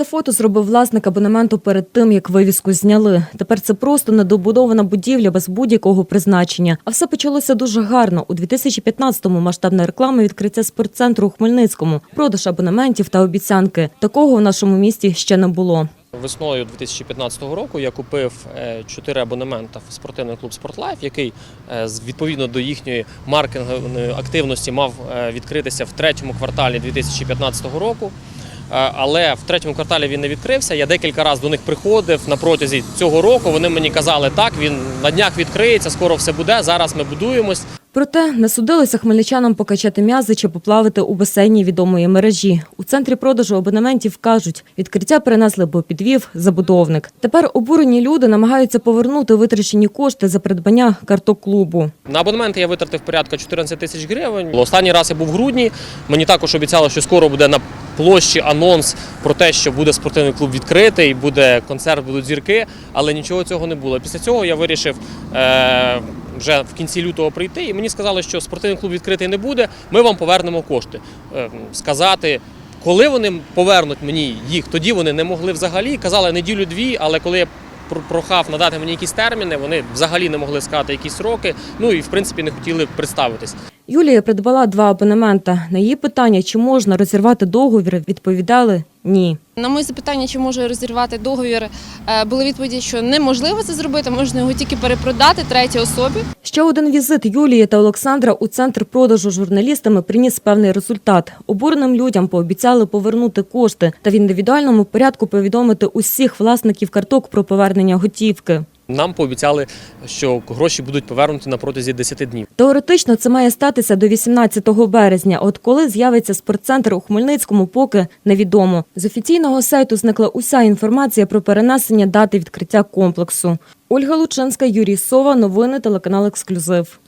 Це фото зробив власник абонементу перед тим, як вивіску зняли. Тепер це просто недобудована будівля без будь-якого призначення. А все почалося дуже гарно. У 2015-му масштабна реклама відкриття спортцентру у Хмельницькому, продаж абонементів та обіцянки. Такого в нашому місті ще не було. Весною 2015 року я купив е, чотири абонемента в спортивний клуб «Спортлайф», який е, відповідно до їхньої маркетингової активності мав е, відкритися в третьому кварталі 2015 року. Е, Але в третьому кварталі він не відкрився. Я декілька разів до них приходив на протязі цього року. Вони мені казали, так він на днях відкриється, скоро все буде. Зараз ми будуємось. Проте не судилося хмельничанам покачати м'язи чи поплавати у басейні відомої мережі. У центрі продажу абонементів кажуть, відкриття перенесли, бо підвів забудовник. Тепер обурені люди намагаються повернути витрачені кошти за придбання карток клубу. На абонементи я витратив порядка 14 тисяч гривень. Останній раз я був в грудні. Мені також обіцяли, що скоро буде на площі анонс про те, що буде спортивний клуб відкритий, буде концерт, будуть зірки, але нічого цього не було. Після цього я вирішив е, вже в кінці лютого прийти, і мені сказали, що спортивний клуб відкритий не буде. Ми вам повернемо кошти. Е, сказати. Коли вони повернуть мені їх, тоді вони не могли взагалі. Казали неділю-дві, але коли я прохав надати мені якісь терміни, вони взагалі не могли сказати якісь роки. Ну і в принципі не хотіли представитись. Юлія придбала два абонемента. На її питання, чи можна розірвати договір, відповідали ні. На моє запитання, чи може розірвати договір, е, були відповіді, що неможливо це зробити, можна його тільки перепродати третій особі. Ще один візит Юлії та Олександра у центр продажу журналістами приніс певний результат. Обуреним людям пообіцяли повернути кошти та в індивідуальному порядку повідомити усіх власників карток про повернення готівки. Нам пообіцяли, що гроші будуть повернуті на протязі 10 днів. Теоретично це має статися до 18 березня. От коли з'явиться спортцентр у Хмельницькому, поки невідомо. З офіційного сайту зникла уся інформація про перенесення дати відкриття комплексу. Ольга Лучинська, Юрій Сова. Новини телеканал Ексклюзив.